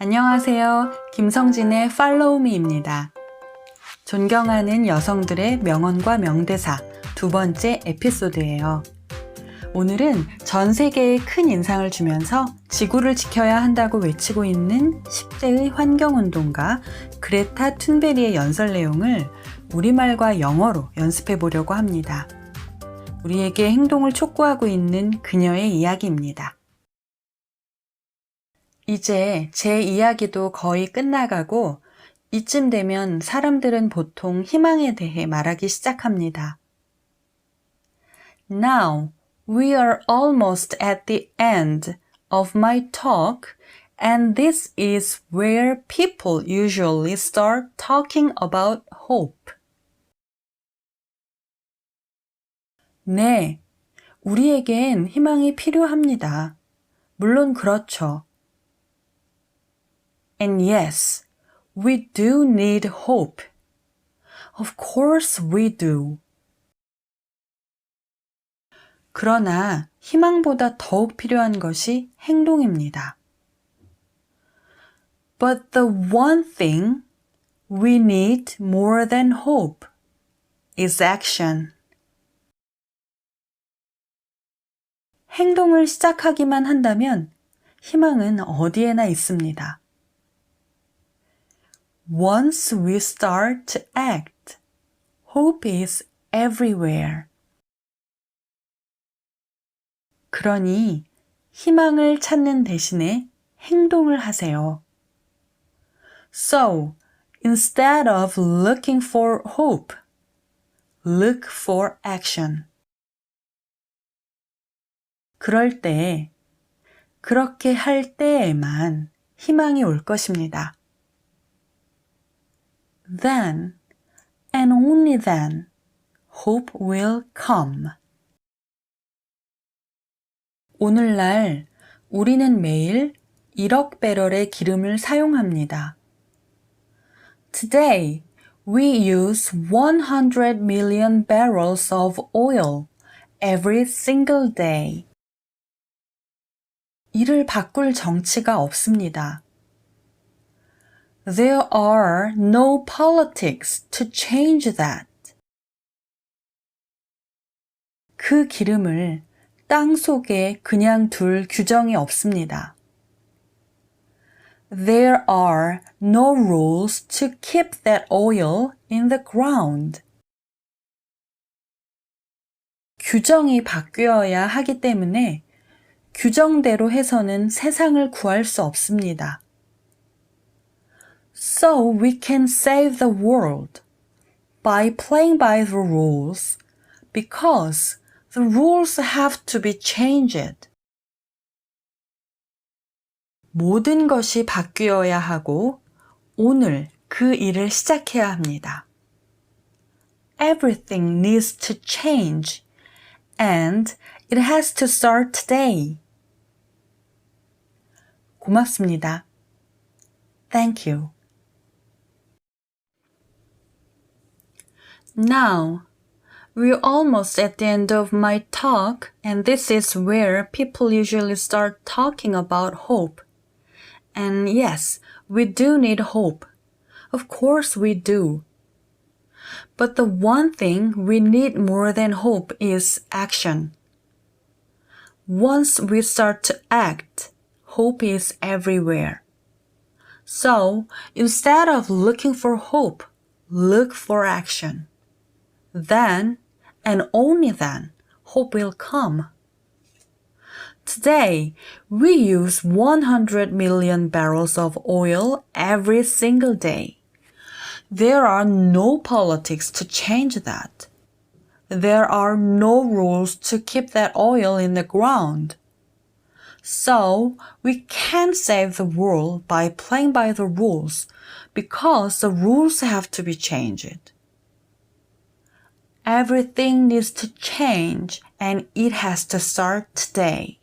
안녕하세요. 김성진의 Me입니다. 존경하는 여성들의 명언과 명대사 두 번째 에피소드예요. 오늘은 전 세계에 큰 인상을 주면서 지구를 지켜야 한다고 외치고 있는 10대의 환경운동가 그레타 툰베리의 연설 내용을 우리말과 영어로 연습해 보려고 합니다. 우리에게 행동을 촉구하고 있는 그녀의 이야기입니다. 이제 제 이야기도 거의 끝나가고 이쯤 되면 사람들은 보통 희망에 대해 말하기 시작합니다. Now, we are almost at the end of my talk, and this is where people usually start talking about hope. 네, 우리에겐 희망이 필요합니다. 물론 그렇죠. And yes, we do need hope. Of course we do. 그러나 희망보다 더욱 필요한 것이 행동입니다. But the one thing we need more than hope is action. 행동을 시작하기만 한다면 희망은 어디에나 있습니다. Once we start to act, hope is everywhere. 그러니 희망을 찾는 대신에 행동을 하세요. So, instead of looking for hope, look for action. 그럴 때, 그렇게 할 때에만 희망이 올 것입니다. Then, and only then, hope will come. 오늘날 우리는 매일 1억 배럴의 기름을 사용합니다. Today, we use 100 million barrels of oil every single day. 이를 바꿀 정치가 없습니다. There are no politics to change that. 그 기름을 땅 속에 그냥 둘 규정이 없습니다. There are no rules to keep that oil in the ground. 규정이 바뀌어야 하기 때문에 규정대로 해서는 세상을 구할 수 없습니다. So we can save the world by playing by the rules because the rules have to be changed. 모든 것이 바뀌어야 하고 오늘 그 일을 시작해야 합니다. Everything needs to change and it has to start today. 고맙습니다. Thank you. Now, we're almost at the end of my talk, and this is where people usually start talking about hope. And yes, we do need hope. Of course we do. But the one thing we need more than hope is action. Once we start to act, hope is everywhere. So, instead of looking for hope, look for action. Then, and only then, hope will come. Today, we use 100 million barrels of oil every single day. There are no politics to change that. There are no rules to keep that oil in the ground. So, we can't save the world by playing by the rules because the rules have to be changed. Everything needs to change and it has to start today.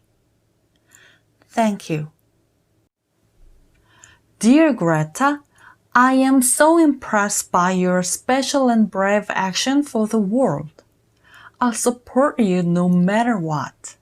Thank you. Dear Greta, I am so impressed by your special and brave action for the world. I'll support you no matter what.